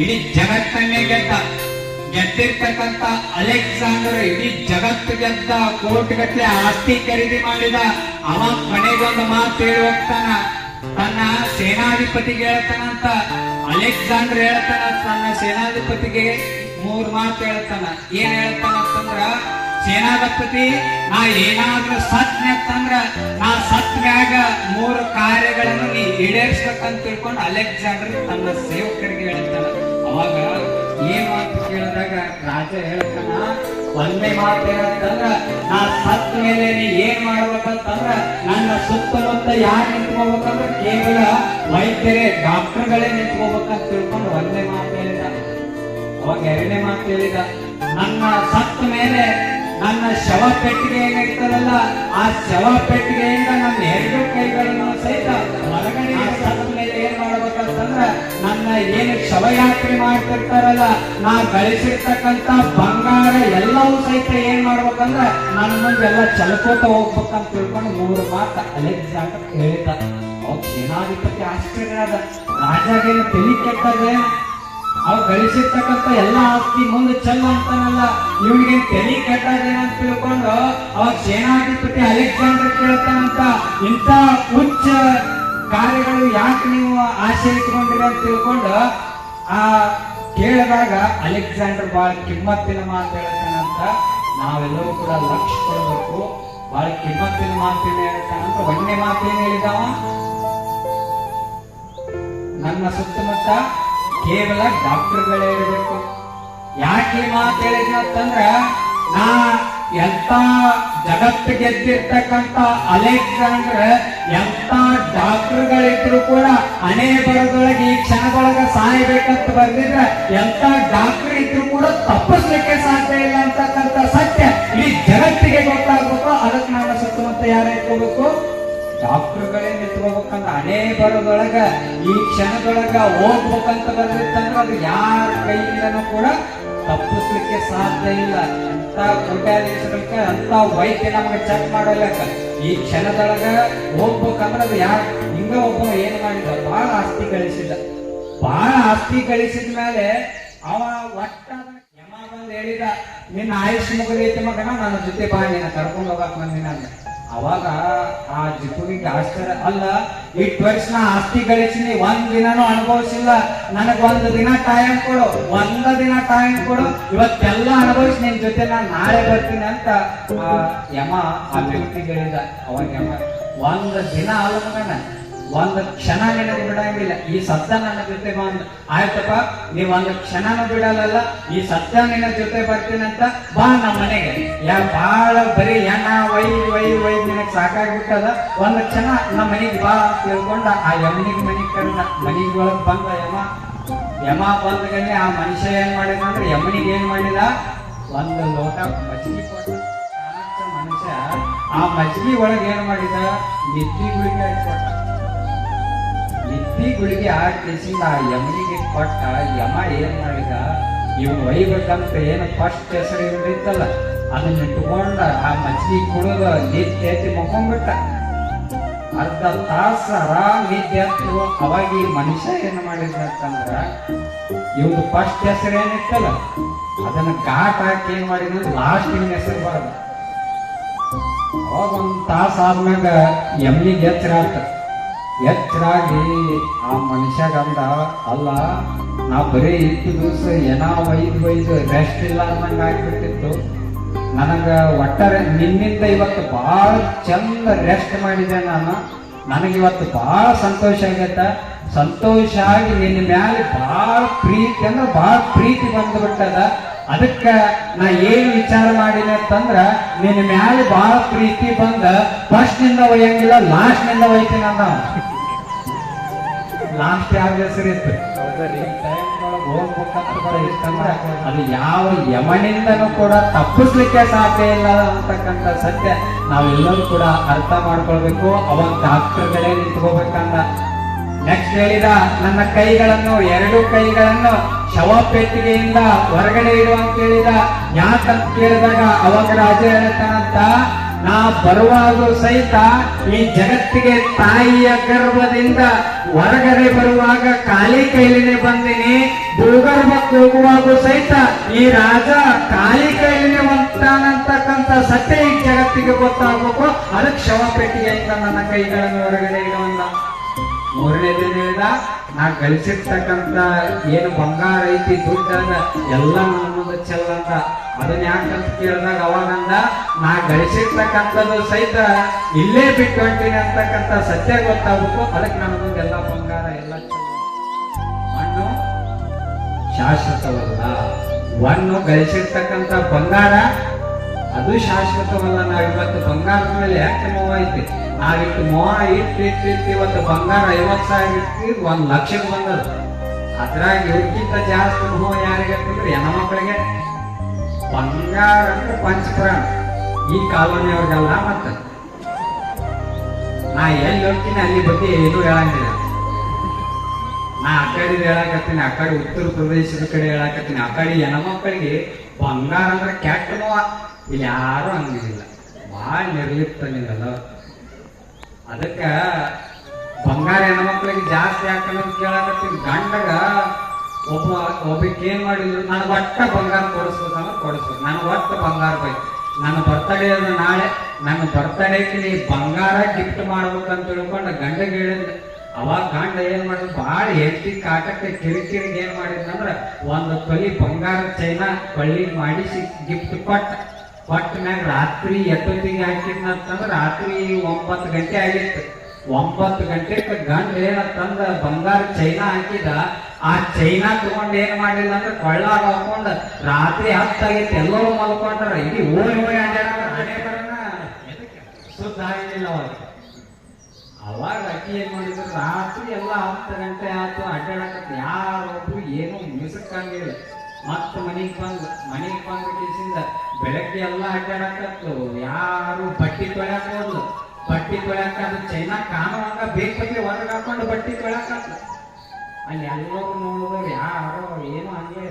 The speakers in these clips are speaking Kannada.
ಇಡೀ ಜಗತ್ತನ್ನೇ ಗೆದ್ದ, ಗೆದ್ದಿರ್ತಕ್ಕಂಥ ಅಲೆಕ್ಸಾಂಡರ್ ಇಡೀ ಜಗತ್ತು ಗೆದ್ದ ಕೋಟಿಗಟ್ಟಲೆ ಆಸ್ತಿ ಖರೀದಿ ಮಾಡಿದ, ಅವ ಕೊನೆಗೊಂದು ಮಾತು ಹೇಳಿ ಹೋಗ್ತಾನ. ತನ್ನ ಸೇನಾಧಿಪತಿಗೆ ಹೇಳ್ತಾನಂತ ಅಲೆಕ್ಸಾಂಡರ್ ಹೇಳ್ತಾನ, ತನ್ನ ಸೇನಾಧಿಪತಿಗೆ ಮೂರ್ ಮಾತು ಹೇಳ್ತಾನ. ಏನ್ ಹೇಳ್ತಾನ ಸೇನಾಧಿಪತಿ ನಾ ಏನಾದ್ರೂ ಸತ್ನೆತ್ತಂದ್ರ ನಾ ಸತ್ ಮ್ಯಾಗ ಮೂರು ಕಾರ್ಯಗಳನ್ನು ನೀ ಈಡೇರಿಸ್ಬೇಕಂತ ತಿಳ್ಕೊಂಡು ಅಲೆಕ್ಸಾಂಡರ್ ತನ್ನ ಸೇವಕರಿಗೆ ಹೇಳ್ತಾನ ಅವಾಗ ಏನ್ ಮಾತು ಕೇಳಿದಾಗ ರಾಜ ಹೇಳ್ತಾನ, ಒಂದೇ ಮಾತು ಏನಂತಂದ್ರ ನಾ ಸತ್ ಮೇಲೆ ನೀ ಏನ್ ಮಾಡ್ಬೇಕಂತಂದ್ರ ನನ್ನ ಸುತ್ತಮುತ್ತ ಯಾರು ನಿಂತ್ಕೋಬೇಕಂದ್ರ ಕೇವಲ ವೈದ್ಯರೇ, ಡಾಕ್ಟರ್ಗಳೇ ನಿಂತ್ಕೋಬೇಕಂತ ತಿಳ್ಕೊಂಡು ಒಂದೇ ಮಾತು ಹೇಳಿದ. ಅವಾಗ ಎರಡನೇ ಮಾತು ಹೇಳಿದ, ನನ್ನ ಸತ್ತ ಮೇಲೆ ನನ್ನ ಶವ ಪೆಟ್ಟಿಗೆ ಏನಿರ್ತದಲ್ಲ ಆ ಶವ ಪೆಟ್ಟಿಗೆಯಿಂದ ನನ್ನ ಎರಡು ಕೈಗಳನ್ನು ಸಹಿತ ಹೊರಗಡೆ ಮೇಲೆ ಏನ್ ಮಾಡ್ಬೇಕಂತಂದ್ರೆ, ನನ್ನ ಏನು ಶವಯಾತ್ರೆ ಮಾಡ್ತಿರ್ತಾರಲ್ಲ, ನಾ ಗಳಿಸಿರ್ತಕ್ಕಂತ ಬಂಗಾರ ಎಲ್ಲವೂ ಸಹಿತ ಏನ್ ಮಾಡ್ಬೇಕಂದ್ರೆ, ನನ್ನ ಮುಂದೆ ಎಲ್ಲ ಚಲಕೋತ ಹೋಗ್ಬೇಕಂತ ತಿಳ್ಕೊಂಡು ಮೂರು ಮಾತು ಅಲೆಕ್ಸಾಂಡರ್ ಹೇಳಿದ. ಅವ್ರು ಸೇನಾಧಿಪತಿ ಆಶ್ಚರ್ಯ ಆದ. ರಾಜಾಗೇನು ತಿಳಿ ಕೆಟ್ಟದೆ ಅವ್ ಗಳಿಸಿರ್ತಕ್ಕಂಥ ಎಲ್ಲ ಆಸ್ತಿ ಮುಂದೆ ಚೆಲ್ಲ ಅಂತಾನಲ್ಲ. ಇವನಿಗೆ ತಲೆ ಕೆಟ್ಟದೇನಂತ ತಿಳ್ಕೊಂಡು ಅವ ಸೇನಾಧಿಪತಿ ಅಲೆಕ್ಸಾಂಡರ್ ಕೇಳ್ತಾನಂತ, ಇಂಥ ಉಚ್ಚ ಕಾರ್ಯಗಳು ಯಾಕೆ ನೀವು ಇಟ್ಕೊಂಡಿರಿ ಅಂತ ತಿಳ್ಕೊಂಡು ಆ ಕೇಳಿದಾಗ ಅಲೆಕ್ಸಾಂಡರ್ ಬಹಳ ಕಿಮ್ಮತ್ತಿನ ಮಾತು ಹೇಳ್ತಾನಂತ ನಾವೆಲ್ಲರೂ ಕೂಡ ಲಕ್ಷ ಕೊಡಬೇಕು. ಬಹಳ ಕಿಮ್ಮತ್ತಿನ ಮಾತಿನ ಹೇಳ್ತಾನಂತ ಒಳ್ಳೆ ಮಾತೇನು ಹೇಳಿದವ ನನ್ನ ಸುತ್ತಮುತ್ತ ಕೇವಲ ಡಾಕ್ಟರ್ಗಳೇ ಇರಬೇಕು. ಯಾಕೆ ಮಾತು ಅಂತಂದ್ರ, ನಾ ಎಂತ ಜಗತ್ತು ಗೆದ್ದಿರ್ತಕ್ಕಂತ ಅಲೆಕ್ಸಾಂಡ್ರ್, ಎಂತ ಡಾಕ್ಟರ್ಗಳಿದ್ರು ಕೂಡ ಅನೇ ಬರದೊಳಗೆ ಈ ಕ್ಷಣದೊಳಗ ಸಾಯಬೇಕಂತ ಬರ್ದಿದ್ರೆ, ಎಂತ ಡಾಕ್ಟರ್ ಇದ್ರು ಕೂಡ ತಪ್ಪಿಸ್ಲಿಕ್ಕೆ ಸಾಧ್ಯ ಇಲ್ಲ ಅಂತಕ್ಕಂಥ ಸತ್ಯ ಈ ಜಗತ್ತಿಗೆ ಗೊತ್ತಾಗ್ಬೇಕು. ಅದಕ್ಕೆ ನಾವು ಸುತ್ತಮುತ್ತ ಯಾರು ಇಟ್ಕೋಬೇಕು ಡಾಕ್ಟರ್ಗಳೇ ನಿಂತ್ಕೋಬೇಕಂತ ಅನೇ ಬರೋದೊಳಗ ಈ ಕ್ಷಣದೊಳಗ ಹೋಗ್ಬೇಕಂತ ಬರ್ದಿತ್ತಂದ್ರ ಅದು ಯಾರ ಕೈಯಿಂದನೂ ಕೂಡ ತಪ್ಪಿಸ್ಲಿಕ್ಕೆ ಸಾಧ್ಯ ಇಲ್ಲ. ಅಂತ ಕೋಟ್ಯಾಧೀಶಗಳಿಗೆ ಅಂತ ವೈದ್ಯ ನಮಗೆ ಚೆಕ್ ಮಾಡೋಲ್ಲಕ ಈ ಕ್ಷಣದೊಳಗ ಹೋಗ್ಬೇಕಂದ್ರೆ ಅದು ಯಾರು ಹಿಂಗ ಒಬ್ಬ ಏನ್ ಮಾಡಿದ ಬಹಳ ಆಸ್ತಿ ಗಳಿಸಿದ ಬಹಳ ಆಸ್ತಿ ಗಳಿಸಿದ ಮೇಲೆ ಅವ ಒಟ್ಟ ಯಮ ಬಂದು ಹೇಳಿದ, ನಿನ್ನ ಆಯುಷ್ ಮುಗಿದೈತಿ ಮಗನ, ನನ್ನ ಜೊತೆ ಬಾ ಕರ್ಕೊಂಡು ಹೋಗಾಕ ಬಂದಿನ. ಅವಾಗ ಆ ಜಿಪುಗಿಗೆ ಆಶ್ಚರ್ಯ. ಅಲ್ಲ ಇಟ್ ವರ್ಷ ಆಸ್ತಿ ಗಳಿಸಿನಿ, ಒಂದ್ ದಿನನೂ ಅನುಭವಿಸಿಲ್ಲ. ನನಗ್ ಒಂದು ದಿನ ಟೈಮ್ ಕೊಡು, ಒಂದ ದಿನ ಟೈಮ್ ಕೊಡು. ಇವತ್ತೆಲ್ಲ ಅನುಭವಿಸಿ ನಿನ್ ಜೊತೆ ನಾನು ನಾಳೆ ಬರ್ತೀನಿ ಅಂತ ಆ ಯಮ ಆ ವ್ಯಕ್ತಿಗೆ ಹೇಳಿದ ಯಮ, ಒಂದ್ ದಿನ ಆಲೋಚನೆ. ಒಂದು ಕ್ಷಣ ನಿನಗೆ ಬಿಡಂಗಿಲ್ಲ. ಈ ಸತ್ಯ ನನ್ನ ಜೊತೆ ಬಂದು ಆಯ್ತಪ್ಪ, ನೀವ್ ಒಂದು ಕ್ಷಣನೂ ಬಿಡಲ್ಲ ಈ ಸತ್ಯ ನಿನ್ನ ಜೊತೆ ಬರ್ತೀನಂತ ಬಾ ನಮ್ಮ ಮನೆಗೆ. ಯಾ ಬಾಳ ಬರೀ ಎಣ್ಣ ವೈ ವೈ ವೈ ನಿನಗೆ ಸಾಕಾಗ್ಬಿಟ್ಟದ ಒಂದು ಕ್ಷಣ ನಮ್ಮ ಮನೆಗೆ ಬಾ ಅಂತ ಆ ಯಮನಿಗೆ ಮನೆಗೆ ಕರೆದ. ಮನೆಗೆ ಒಳಗೆ ಬಂದ ಯಮ. ಯಮ ಬಂದಗನೆ ಆ ಮನುಷ್ಯ ಏನ್ ಮಾಡಿದ ಅಂದ್ರೆ ಯಮನಿಗೆ ಏನ್ ಮಾಡಿದ? ಒಂದು ಲೋಟ ಮಜ್ಜಿಗೆ ಕೊಟ್ಟ. ಮನುಷ್ಯ. ಆ ಮಜ್ಜಿಗೆ ಒಳಗೆ ಏನ್ ಮಾಡಿದ? ನಿದ್ದೆ ಗುಳಿಗೆ ಕೊಟ್ಟ. ನಿದ್ದಿ ಗುಳಿಗೆ ಆ ನಾ ಯಮನಿಗೆ ಕೊಟ್ಟ ಯಮ ಏನ್ ಮಾಡಿದ? ಇವ್ ಒಯ್ಬೇಕಂತ ಏನು ಫಸ್ಟ್ ಹೆಸರು ಇವ್ರಿತ್ತಲ್ಲ ಅದನ್ನ ಇಟ್ಕೊಂಡ ಆ ಮಜ್ಜಿಗೆ ಕುಡಿದ ನಿದ್ದೆ ಎತ್ತಿ ಮಕ್ಕೊಂಡ್ಬಿಟ್ಟ ಅರ್ಧ ತಾಸ ಆರಾಮ್ ನಿದ್ದೆ ಎತ್ತು ಅವಾಗ ಈ ಮನುಷ್ಯ ಏನು ಮಾಡಿದ ಅಂತಂದ್ರೆ, ಇವ್ದು ಫಸ್ಟ್ ಹೆಸರು ಏನಿತ್ತಲ್ಲ, ಅದನ್ನ ಘಾಟ್ ಹಾಕಿ ಏನ್ ಮಾಡಿದ ಲಾಸ್ಟ್ ಇವನ ಹೆಸರು ಬರಲ್ಲ ಅವಾಗ ಒಂದ್ ತಾಸ ಆದ್ಮ್ಯಾಗ ಎಮ್ಮಿಗೆ ಎಚ್ಚರ ಆತ ಎಚ್ಚರಾಗಿ ಆ ಮನುಷ್ಯಗಂದ ಅಲ್ಲ. ನಾ ಬರೀ ಇಟ್ಟು ದಿವಸ ಏನೋ ಒಯ್ದು ಒಯ್ದು ರೆಸ್ಟ್ ಇಲ್ಲ ಅನ್ನಂಗೆ ಆಗ್ಬಿಟ್ಟಿತ್ತು. ನನಗೆ ಒಟ್ಟಾರೆ ನಿನ್ನಿಂದ ಇವತ್ತು ಭಾಳ ಚಂದ ರೆಸ್ಟ್ ಮಾಡಿದೆ ನಾನು. ನನಗೆ ಇವತ್ತು ಬಹಳ ಸಂತೋಷ ಆಗೈತೆ. ಸಂತೋಷ ಆಗಿ ನಿನ್ನ ಮ್ಯಾಲೆ ಭಾಳ ಪ್ರೀತಿ ಅಂದ್ರೆ ಭಾಳ ಪ್ರೀತಿ ಬಂದ್ಬಿಟ್ಟದ. ಅದಕ್ಕ ನಾ ಏನ್ ವಿಚಾರ ಮಾಡಿನಿ ಅಂತಂದ್ರ, ನಿನ್ನ ಮ್ಯಾಲ ಬಹಳ ಪ್ರೀತಿ ಬಂದ ಫಸ್ಟ್ನಿಂದ ಒಯ್ಯಂಗಿಲ್ಲ ಲಾಸ್ಟ್ನಿಂದ ಒಯ್ತೀನಿ ಅಂದ ಲಾಸ್ಟ್ ಯಾವ ಹೆಸರು ಇತ್ತು? ಹೋಗ್ಬೇಕಂತ ಕೂಡ ಇತ್ತಂದ್ರ ಅದು ಯಾವ ಯಮನಿಂದನೂ ಕೂಡ ತಪ್ಪಿಸ್ಲಿಕ್ಕೆ ಸಾಧ್ಯ ಇಲ್ಲ ಅಂತಕ್ಕಂಥ ಸತ್ಯ ನಾವೆಲ್ಲರೂ ಕೂಡ ಅರ್ಥ ಮಾಡ್ಕೊಳ್ಬೇಕು. ಅವಾಗ ಕಡೆ ನಿಂತ್ಕೋಬೇಕಂದ. ನೆಕ್ಸ್ಟ್ ಹೇಳಿದ, ನನ್ನ ಕೈಗಳನ್ನು, ಎರಡು ಕೈಗಳನ್ನು ಶವ ಪೆಟ್ಟಿಗೆಯಿಂದ ಹೊರಗಡೆ ಇಡುವ ಅಂತ ಹೇಳಿದ. ಯಾಕಂತ ಕೇಳಿದಾಗ, ಅವಾಗ ರಾಜ ಹೇಳ್ತಾನಂತ, ನಾ ಬರುವಾಗ ಸಹಿತ ಈ ಜಗತ್ತಿಗೆ ತಾಯಿಯ ಗರ್ಭದಿಂದ ಹೊರಗಡೆ ಬರುವಾಗ ಖಾಲಿ ಕೈಲಿನೇ ಬಂದಿನಿ. ಭೂಗರ್ಭಕ್ಕೆ ಹೋಗುವಾಗ ಸಹಿತ ಈ ರಾಜ ಖಾಲಿ ಕೈಲಿನೇ ಬಂತಾನಂತಕ್ಕಂತ ಸತ್ಯ ಈ ಜಗತ್ತಿಗೆ ಗೊತ್ತಾಗಬೇಕು. ಅದಕ್ಕೆ ಶವ ಪೆಟ್ಟಿಗೆಯಿಂದ ನನ್ನ ಕೈಗಳನ್ನು ಹೊರಗಡೆ ಇಡುವಂತ ಮೂರನೇ ದಿನ ಹೇಳಿದ ನಾ ಗಳಿಸಿರ್ತಕ್ಕಂಥ ಏನು ಬಂಗಾರ ಐತಿ ದುಡ್ಡು ಅದ ಎಲ್ಲ ನನ್ನ ಮುಂದೆ ಚೆಲ್ಲಂತ ಅದನ್ನ ಯಾಕಂತ ಕೇಳಿದಾಗ ಅವಾಗಂದ ನಾ ಗಳಿಸಿರ್ತಕ್ಕಂಥದ್ದು ಸಹಿತ ಇಲ್ಲೇ ಬಿಟ್ಟು ಅಂತಕ್ಕಂಥ ಸತ್ಯ ಗೊತ್ತಾಗಬೇಕು. ಅದಕ್ಕೆ ನನ್ನ ಎಲ್ಲ ಬಂಗಾರ ಎಲ್ಲ ಮಣ್ಣು ಶಾಶ್ವತವಲ್ಲ. ಮಣ್ಣು ಗಳಿಸಿರ್ತಕ್ಕಂಥ ಬಂಗಾರ ಅದು ಶಾಶ್ವತವಲ್ಲ. ನಾವು ಇವತ್ತು ಬಂಗಾರದ ಮೇಲೆ ಯಾಕೆ ಮೋಹ ಐತಿ ನಾವಿಟ್ಟು ಮೋಹ ಇಟ್ಟು ಇಟ್ಟು ಇಟ್ಟು ಇವತ್ತು ಬಂಗಾರ ಐವತ್ತು ಸಾವಿರ ಇಟ್ಟು ಒಂದು ಲಕ್ಷಕ್ಕೆ ಬಂದದ ಅದ್ರಾಗ ಇವ್ರಿಗಿಂತ ಜಾಸ್ತಿ ಮೋಹ ಯಾರಿಗೆ ಅಂತಂದ್ರೆ ಹೆಣ್ಮಕ್ಳಿಗೆ ಬಂಗಾರ ಅಂದ್ರೆ ಪಂಚಪ್ರಾಣ. ಈ ಕಾಲೋನಿಯವ್ರಿಗೆಲ್ಲ ಮತ್ತೆ. ನಾ ಎಲ್ಲಿ ಹೋಗ್ತೀನಿ ಅಲ್ಲಿ ಬಗ್ಗೆ ಏನೂ ಹೇಳಂಗಿಲ್ಲ. ನಾ ಆ ಕಡೆ ಹೇಳಕತ್ತೀನಿ, ಆ ಕಡೆ ಉತ್ತರ ಪ್ರದೇಶದ ಕಡೆ ಹೇಳಕತ್ತೀನಿ. ಆ ಕಡೆ ಹೆಣ್ಮಕ್ಳಿಗೆ ಬಂಗಾರ ಅಂದ್ರೆ ಕೆಟ್ಟ ನೋವ ಇಲ್ಲಿ ಯಾರು ಹಂಗಿಲ್ಲ. ಭಾಳ ನಿರ್ಲಿಪ್ತ ನಿಂಗಲ್ಲ ಅದಕ್ಕ ಬಂಗಾರ ಹೆಣ್ಮಕ್ಳಿಗೆ ಜಾಸ್ತಿ ಯಾಕಂದ್ರೆ ಕೇಳಕತ್ತೀನಿ. ಗಂಡಗ ಒಬ್ಬ ಒಬ್ಬಕ್ಕೆ ಏನ್ ಮಾಡಿದ್ರು, ನಾನು ಒಟ್ಟ ಬಂಗಾರ ಕೊಡಿಸ್ಬೇಕಂದ್ರೆ ಕೊಡಿಸ್ಬೇಕು ನಾನು ಒಟ್ಟ ಬಂಗಾರ ಬೇಕು. ನನ್ನ ಬರ್ತಡೇ ಅದು ನಾಳೆ, ನನ್ನ ಬರ್ತಡೇಗೆ ನೀ ಬಂಗಾರ ಗಿಫ್ಟ್ ಮಾಡ್ಬೇಕಂತ ತಿಳ್ಕೊಂಡು ಗಂಡಗೆ ಹೇಳಿದ್ದೆ ಅವಾಗ ಗಂಡ ಏನ್ ಮಾಡಿದ್ರು ಭಾಳ ಹೆಂಡತಿ ಕಾಟಕ್ಕೆ ಕಿರಿಕಿರಿಗೆ ಏನ್ ಮಾಡಿದ್ನಂದ್ರ, ಒಂದು ತೊಲಿ ಬಂಗಾರ ಚೈನಾ, ಬಳ್ಳಿ ಮಾಡಿಸಿ ಗಿಫ್ಟ್ ಕೊಟ್ಟ. ಕೊಟ್ಟ ಮ್ಯಾಗ ರಾತ್ರಿ ಎತ್ತೊತ್ತಿಗೆ ಹಾಕಿದ್ನಂತಂದ್ರೆ ರಾತ್ರಿ ಒಂಬತ್ತು ಗಂಟೆ ಆಗಿತ್ತು. ಒಂಬತ್ತು ಗಂಟೆಗೆ ಗಂಡ ಏನಂತಂದ ಬಂಗಾರ ಚೈನಾ ಹಾಕಿದ, ಆ ಚೈನಾ ತಗೊಂಡು ಏನ್ ಮಾಡಿಲ್ಲ ಅಂದ್ರೆ ಕೊಳ್ಳಾಗ ಹಾಕೊಂಡ. ರಾತ್ರಿ ಹತ್ತಾಗಿತ್ತು, ಎಲ್ಲರೂ ಮಲ್ಕೊಂಡ್ರ. ಇಲ್ಲಿ ಓಡಿ ಓಡಿ ಸುದ್ದ ಆಗಿಲ್ಲ ಅವಾಗ. ಅವಾಗ ಅಕ್ಕಿ ಏನ್ ಮಾಡಿದ್ರು, ರಾತ್ರಿ ಎಲ್ಲ ಹತ್ತು ಗಂಟೆ ಆಯ್ತು ಅಡ್ಡಾಡಕ ಯಾರೊಬ್ರು ಏನು ಮಿಸಕ್ಕಂಗಿಲ್ಲ ಮತ್ತ ಮನೆಗೆ ಬಂದ್, ಮನೆಗೆ ಬಂದ ಕೇಸಿಂದ ಬೆಳಗ್ಗೆ ಎಲ್ಲ ಅಡ್ಡಾಡಕತ್ತು. ಯಾರು ಬಟ್ಟಿ ತೊಳ್ಯಾಕ ಹೋದ್ಲು ಬಟ್ಟಿ ತೊಳ್ಯಾಕ ಅದು ಚೈನಾ ಕಾಣುವಂಗ ಬೇಕಾಗಿ ಹೊರಗೆ ಹಾಕೊಂಡು ಬಟ್ಟಿ ತೊಳ್ಯಾಕತ್ಲು ಅಲ್ಲಿ ಎಲ್ಲರೂ ನೋಡಿದ್ರು ಯಾರೋ ಏನು ಹಂಗೆ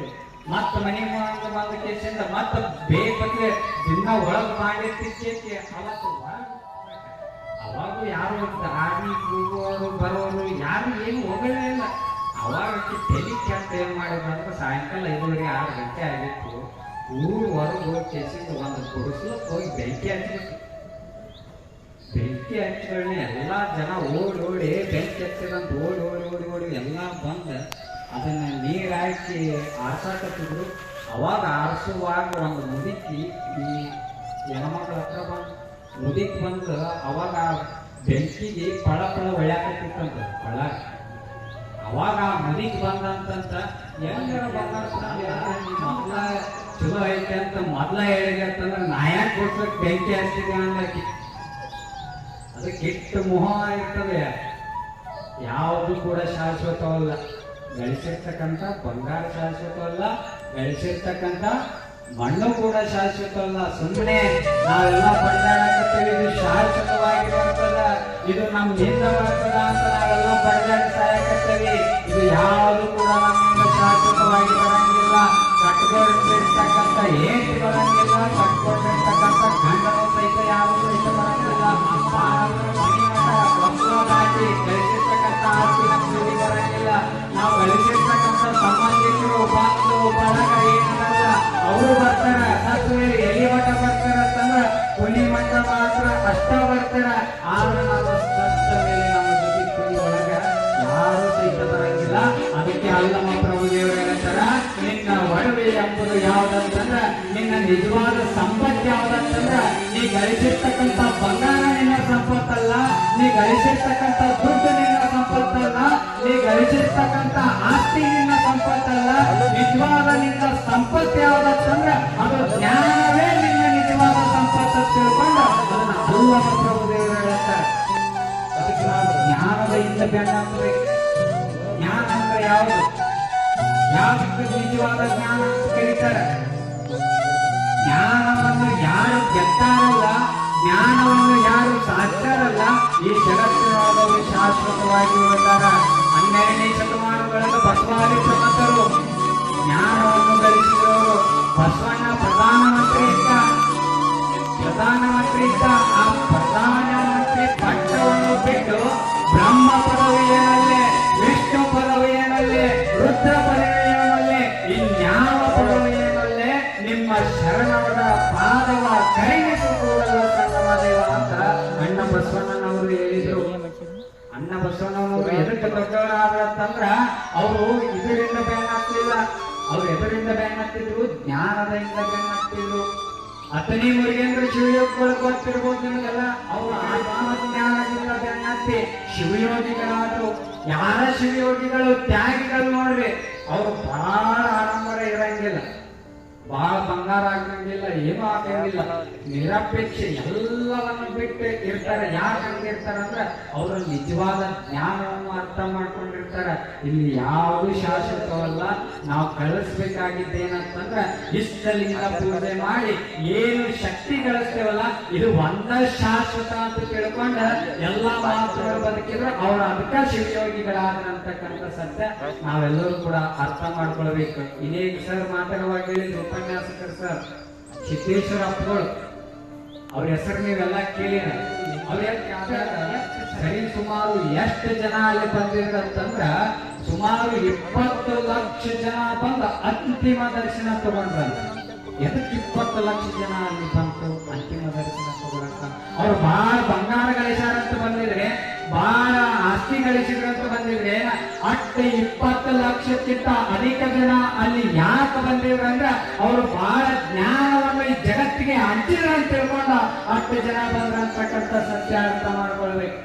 ಮತ್ತೆ ಮನೆ ಮುಂದೆ ಬಂದ ಕೇಸಿಂದ ಮತ್ತೆ ಬೇಕಂದ್ರೆ ದಿನ ಒಳಗೆ ಮಾಡಿರ್ತಿಕ್ಕೆ ಅವತ್ತು ಅವಾಗೂ ಯಾರು ಆರ್ಮಿ ಕೂಗೋರು, ಬರೋರು, ಯಾರು ಏನು ಹೋಗಲೇ ಇಲ್ಲ. ಅವಾಗ ತಲೆ ಏನು ಮಾಡಿದ್ರು ಮಾಡಿದ್ರು ಸಾಯಂಕಾಲ ಐದುವರೆ, ಆರು ಗಂಟೆ ಆಗಿತ್ತು. ಊರು ಹೊರಗೆ ಹೋಗಿ ಕೇಸಿಂದ ಒಂದು ಹೋಗಿ ಬೆಂಕಿ ಹಚ್ಚಿಬಿಟ್ಟು ಬೆಂಕಿ ಹಚ್ಚಿಗಳನ್ನ ಎಲ್ಲಾ ಜನ ಓಡಿ ಓಡಿ ಬೆಂಕಿ ಹಚ್ಚಿದಂತ ಓಡಿ ಓಡಿ ಓಡಿ ಓಡಿ ಎಲ್ಲ ಬಂದು, ಅದನ್ನ ನೀರು ಹಾಕಿ ಆರ್ಸಾಕತ್ತಿದ್ರು. ಅವಾಗ ಆರಿಸುವಾಗ ಒಂದು ಮುದುಕಿ, ಈ ಹೆಣ್ಮಕ್ಳ ಹತ್ರ ಬಂದು. ಮುದಿಕ್ ಬಂದು, ಅವಾಗ ಬೆಂಕಿಗೆ ಪಳ ಪಳ ಹೊಳ್ಯಾಕತ್ತಿತ್ತಂತ. ಪಳ. ಅವಾಗ ಆ ಮುದಿಕ್ ಬಂದಂತಂತ ಹೆಂಗ ಮೊದ್ಲ ಚಲೋ ಐತೆ ಅಂತ ಮೊದ್ಲ ಹೇಳಿದೆ ಅಂತಂದ್ರೆ ನಾ ಯಾಕೆ ಕೊಡ್ಸಕ್ ಬೆಂಕಿ ಹಚ್ಚಿದೆ ಅನ್ನಕ್ಕೆ ಅದು ಕೆಟ್ಟ ಮೋಹ ಇರ್ತದೆ. ಯಾವುದು ಕೂಡ ಶಾಶ್ವತವಲ್ಲ. ಗಳಿಸಿರ್ತಕ್ಕಂಥ ಬಂಗಾರ ಶಾಶ್ವತವಲ್ಲ ಗಳಿಸಿರ್ತಕ್ಕಂಥ ಮಣ್ಣು ಕೂಡ ಶಾಶ್ವತವಲ್ಲ. ಸುಮ್ಮನೆ ನಾವೆಲ್ಲ ಬಂಗಾರ ಇದು ಶಾಶ್ವತವಾಗಿರುವಂತಲ್ಲ ಇದು ನಮ್ಮಿಂದ ನೀ ಗಳಿಸಿರ್ತಕ್ಕಂಥ ದುಡ್ಡು ನಿನ್ನ ಸಂಪತ್ತಲ್ಲ ನೀ ಗಳಿಸಿರ್ತಕ್ಕಂಥ ಆಸ್ತಿ ನಿನ್ನ ಸಂಪತ್ತಲ್ಲ ನಿಜವಾದ ನಿನ್ನ ಸಂಪತ್ತು ಯಾವ್ದಂತಂದ್ರ ಅದು ಜ್ಞಾನವೇ ನಿನ್ನ ನಿಜವಾದ ಸಂಪತ್ತು ತಿಳ್ಕೊಂಡು ಅದನ್ನ ಅಲ್ಲಮ್ಮ ಪ್ರಭು ದೇವರು ಹೇಳ್ತಾರೆ ಜ್ಞಾನದ ಇಂದ ಬೇಡ ಅಂದ್ರೆ ಜ್ಞಾನ ಅಂದ್ರೆ ಯಾವುದು? ಯಾವ್ದಕ್ಕೆ ನಿಜವಾದ ಜ್ಞಾನ ಅಂತ ಕರೀತಾರೆ. ಜ್ಞಾನವನ್ನು ಯಾರು ಗೆದ್ದಾರಲ್ಲ ಜ್ಞಾನವನ್ನು ಯಾರು ಸಾಧ್ಯರಲ್ಲ ಈ ಜಗತ್ತಿನೊಳಗವರು ಶಾಶ್ವತವಾಗಿ ಉಳಿದಾರ. ಹನ್ನೆರಡನೇ ಶತಮಾನಗಳನ್ನು ಬಸವಾದಿ ಪ್ರಮುಖರು. ಜ್ಞಾನವನ್ನು ಗಳಿಸಿದವರು ಬಸವಣ್ಣ ಪ್ರಧಾನಮಂತ್ರಿ ಇದ್ದ ಪ್ರಧಾನಮಂತ್ರಿ ಇದ್ದ ಆ ಬಸವಣ್ಣನವರು ಎದಕ್ಕೆ ಅಂತಂದ್ರ ಅವರು ಇದರಿಂದ ಬೆನ್ನತ್ತಿಲ್ಲ ಅವ್ರು ಎದರಿಂದ ಆಗ್ತಿದ್ರು, ಜ್ಞಾನದಿಂದ ಬೆನ್ನತ್ತಿದ್ರು ಅತನಿ ಮುರುಗೇಂದ್ರ ಶಿವಯೋಗಿಗಳು ಗೊತ್ತಿರ್ಬೋದು ನಿಮಗೆಲ್ಲ. ಅವರು ಜ್ಞಾನದಿಂದ ಬೆನ್ನತ್ತಿ ಶಿವಯೋಗಿಗಳಾದ್ರು. ಯಾರ ಶಿವಯೋಗಿಗಳು, ತ್ಯಾಗಿಗಳು ನೋಡ್ರಿ, ಅವರು ಬಹಳ ಆಡಂಬರ ಇರಂಗಿಲ್ಲ. ಬಹಳ ಬಂಗಾರ ಆಗಂಗಿಲ್ಲ ಏನೂ ಆಗಂಗಿಲ್ಲ ನಿರಪೇಕ್ಷೆ ಎಲ್ಲವನ್ನು ಬಿಟ್ಟು ಇರ್ತಾರೆ. ಯಾಕೆ ಹಂಗಿರ್ತಾರ ಅಂದ್ರೆ ಅವರ ನಿಜವಾದ ಜ್ಞಾನವನ್ನು ಅರ್ಥ ಮಾಡ್ಕೊಂಡಿರ್ತಾರ. ಇಲ್ಲಿ ಯಾವುದು ಶಾಶ್ವತವಲ್ಲ. ನಾವು ಕಳಿಸ್ಬೇಕಾಗಿದ್ದೇನಂತಂದ್ರ ಇಷ್ಟಲಿಂಗ ಪೂಜೆ ಮಾಡಿ ಏನು ಶಕ್ತಿ ಗಳಿಸ್ತೇವಲ್ಲ, ಇದು ಒಂದ ಶಾಶ್ವತ ಅಂತ ತಿಳ್ಕೊಂಡ ಎಲ್ಲಾ ಮಾತುಗಳು ಬದುಕಿದ್ರೆ ಅವರ ಅದಕ್ಕ ಶಿವಯೋಗಿಗಳಾದ್ರಂತಕ್ಕಂಥ ಸತ್ಯ ನಾವೆಲ್ಲರೂ ಕೂಡ ಅರ್ಥ ಮಾಡ್ಕೊಳ್ಬೇಕು. ಇನ್ನೇನು ಸರ್ ಮಾತಾಡುವಾಗ ಹೇಳಿದ್ರು ಉಪನ್ಯಾಸಕರು ಸರ್, ಸಿದ್ದೇಶ್ವರ ಅಪ್ಪಗಳು, ಅವ್ರ ಹೆಸರು ನೀವೆಲ್ಲ ಕೇಳಿನ ಅವ್ರ ಸರಿ, ಸುಮಾರು ಎಷ್ಟು ಜನ ಅಲ್ಲಿ ಬಂದಿದ್ರ ಅಂತಂದ್ರ ಸುಮಾರು ಇಪ್ಪತ್ತು ಲಕ್ಷ ಜನ ಬಂದ ಅಂತಿಮ ದರ್ಶನ ತಗೊಂಡ್ರಂತ. ಎದಕ್ಕೆ ಇಪ್ಪತ್ತು ಲಕ್ಷ ಜನ ಅಲ್ಲಿ ಬಂತು? ಅಂತಿಮ ದರ್ಶನ ತಗೊಳಕ ಅವ್ರು ಬಹಳ ಬಂಗಾರ ಗಳಿಸಾರಂತ ಬಂದಿದ್ರೆ ಬಹಳ ಆಸ್ತಿ ಗಳಿಸಿದ್ರಂತ ಬಂದಿದ್ರೆ, ಅಷ್ಟು ಇಪ್ಪತ್ತು ಲಕ್ಷಕ್ಕಿಂತ ಅಧಿಕ ಜನ ಅಲ್ಲಿ ಯಾಕೆ ಅಂದ್ರೆ, ಅವರು ಬಹಳ ಜ್ಞಾನವನ್ನು ಈ ಜಗತ್ತಿಗೆ ಹಂಚಿದ್ರು ಅಂತ ತಿಳ್ಕೊಂಡ ಅಷ್ಟು ಜನ ಬಂದ್ರಂತಕ್ಕಂಥ ಸತ್ಯ ಅರ್ಥ ಮಾಡ್ಕೊಳ್ಬೇಕು.